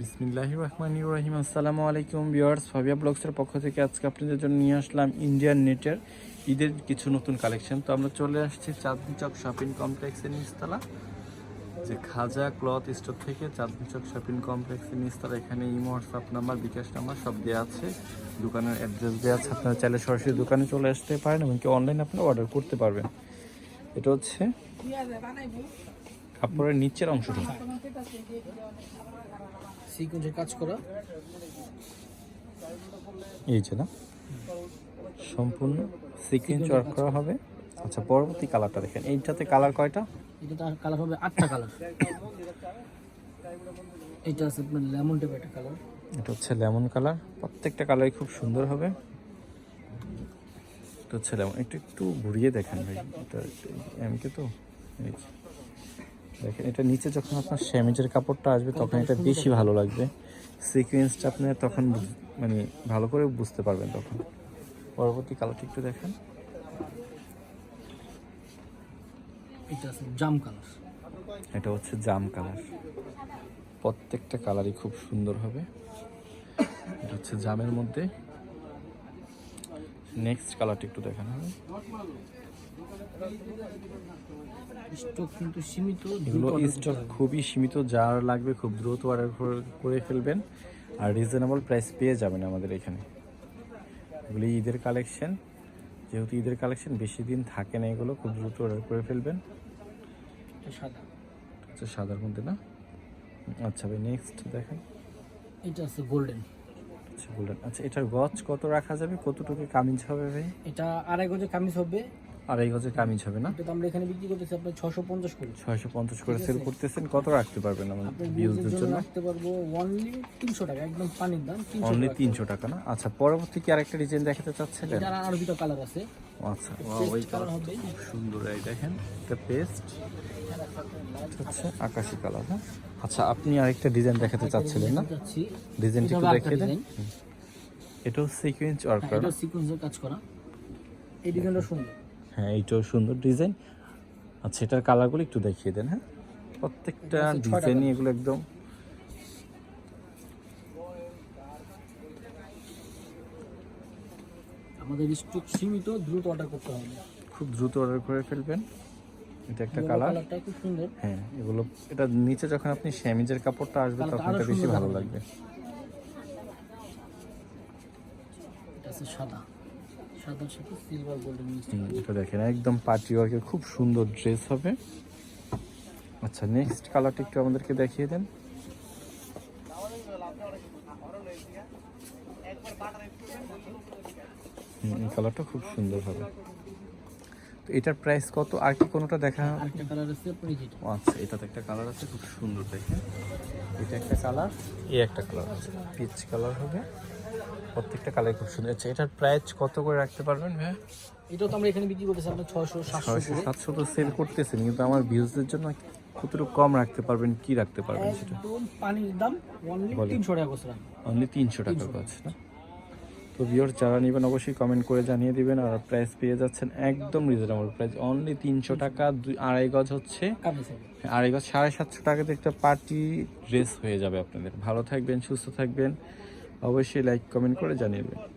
বিসমিল্লাহির রহমানির রহিম। আসসালামু আলাইকুম ভিউয়ার্স, ফাবিয়া ব্লগসের পক্ষ থেকে আজকে আপনাদের জন্য নিয়ে আসলাম ইন্ডিয়ান নেটের ঈদের কিছু নতুন কালেকশন। তো আমরা চলে আসছি চাঁদনি চক শপিং কমপ্লেক্সের নিচতলা, যে খাজা ক্লথ স্টোর থেকে চাঁদনি চক শপিং কমপ্লেক্সের নিচতলা। এখানে Imo WhatsApp number, bKash number সব দেওয়া আছে। দোকানের অ্যাড্রেস দেওয়া আছে, আপনারা চাইলে সরাসরি দোকানে চলে আসতে পারেন এমনকি অনলাইনে আপনারা অর্ডার করতে পারবেন। এটা হচ্ছে কাপড়ের নিচের অংশটা। সিকুয়েন্সের কাজ করা। এই যে না। সম্পূর্ণ সিকুয়েন্স ওয়ার্ক করা হবে। আচ্ছা পরবর্তী কালারটা দেখেন। এইটাতে কালার কয়টা? এটা কালার হবে আটটা কালার এটা আছে আপনার লেমন টাইপ একটা কালার এটা হচ্ছে লেমন কালার প্রত্যেকটা কালারই খুব সুন্দর হবে। এটা হচ্ছে লেমন একটু একটু ঘুরিয়ে দেখেন ভাই। এটা এমকে তো? এই। দেখেন এটা নিচে যখন আপনার শ্যামিজের কাপড়টা আসবে তখন এটা বেশি ভালো লাগবে। সিকুয়েন্সটা আপনি তখন মানে ভালো করে বুঝতে পারবেন তখন। পরবর্তী কালারটি একটু দেখেন। এটা জাম কালার। এটা হচ্ছে জাম কালার। প্রত্যেকটা কালারই খুব সুন্দর হবে। এটা হচ্ছে জামের মধ্যে। নেক্সট কালারটি একটু দেখানো। হবে স্টক কিন্তু সীমিত এগুলো স্টক খুবই সীমিত যার লাগবে খুব দ্রুত অর্ডার করে ফেলবেন। আর রিজনেবল প্রাইস পেয়ে যাবেন আমাদের এখানে। এগুলি ঈদের কালেকশন যেহেতু ঈদের কালেকশন বেশি দিন থাকে না এগুলো খুব দ্রুত অর্ডার করে ফেলবেন। সাদা। আচ্ছা সাদার মধ্যে না? আচ্ছা ভাই নেক্সট দেখেন। এটা আছে গোল্ডেন আচ্ছা বললেন আচ্ছা এটার গজ কত রাখা যাবে? কতটুকু কামিজ হবে ভাই? এটা আড়াই গজে কামিজ হবে। আড়াই গজে কামিজ হবে না? আমরা এখানে বিক্রি করতেছি আপনার ছশো পঞ্চাশ করে। ছয়শো পঞ্চাশ করে সেল করতেছেন। কত রাখতে পারবেন আমাদের ভিউজদের জন্য রাখতে পারব অনলি তিনশো টাকা একদম পানির দাম তিনশো অনলি টাকা। তিনশো টাকা না? আচ্ছা পরবর্তী কি আরেকটা ডিজাইন দেখাতে চাচ্ছিলেন? এটা আরও দুটো কালার আছে। আচ্ছা। Wow, ওই কালার হবে। খুব সুন্দর এই দেখেন। এটা পেস্ট হচ্ছে আকাশি কালার হ্যাঁ? আচ্ছা আপনি আরেকটা ডিজাইন দেখাতে চাচ্ছিলেন না? ডিজাইনটা একটু দেখিয়ে দেন। এটাও সিকোয়েন্স ওয়ার্ক হ্যাঁ, করা। এটা সিকোয়েন্সের কাজ করা। এই ডিজাইনটা সুন্দর। হ্যাঁ এইটাও সুন্দর ডিজাইন আচ্ছা এটার কালারগুলো একটু দেখিয়ে দেন হ্যাঁ? প্রত্যেকটা ডিজাইনই এগুলো একদম। আমাদের স্টক সীমিত দ্রুত অর্ডার করতে হবে। খুব দ্রুত অর্ডার করে ফেলবেন। এটা একটা কালার খুব সুন্দর। হ্যাঁ এগুলো এটা নিচে যখন আপনি শ্যামিজের কাপড়টা আসবে তখন এটা বেশি ভালো লাগবে। লাগবে। এটা সাদা। সাদার সাথে সিলভার গোল্ডেন এটা দেখেন একদম পার্টি ওয়ার্কের খুব সুন্দর ড্রেস হবে। আচ্ছা নেক্সট কালারটা একটু আমাদেরকে দেখিয়ে দেন। এই কালারটা খুব সুন্দর হবে। তো এটার প্রাইস কত? আর কি কোনোটা দেখা একটা কালার আছে আচ্ছা এটাতে একটা কালার আছে খুব সুন্দর দেখে এটা একটা কালার এই একটা কালার আছে। পিচ কালার হবে। প্রত্যেকটা কালার খুব সুন্দর। আচ্ছা এটার প্রাইস কত করে রাখতে পারবেন ভাই এটাও তো আমরা এখানে বিক্রি করতেছি আপনার ছশো সাতশো করে। সাতশো তো সেল করতেছেন কিন্তু আমার ভিউজদের জন্য কতটুকু কম রাখতে পারবেন কি রাখতে পারবেন সেটা? পানির দাম অনলি। তিনশো টাকা খুচরা অনলি তিনশো টাকার কাছে না? তো ভিওর যারা নেবেন অবশ্যই কমেন্ট করে জানিয়ে দিবেন আর প্রাইস পেয়ে যাচ্ছেন একদম রিজনেবল প্রাইস অনলি তিনশো টাকা দুই আড়াই গজ হচ্ছে। আড়াই গজ সাড়ে সাতশো টাকাতে একটা পার্টি ড্রেস হয়ে যাবে আপনাদের। ভালো থাকবেন সুস্থ থাকবেন। অবশ্যই লাইক কমেন্ট করে জানিয়ে দেবেন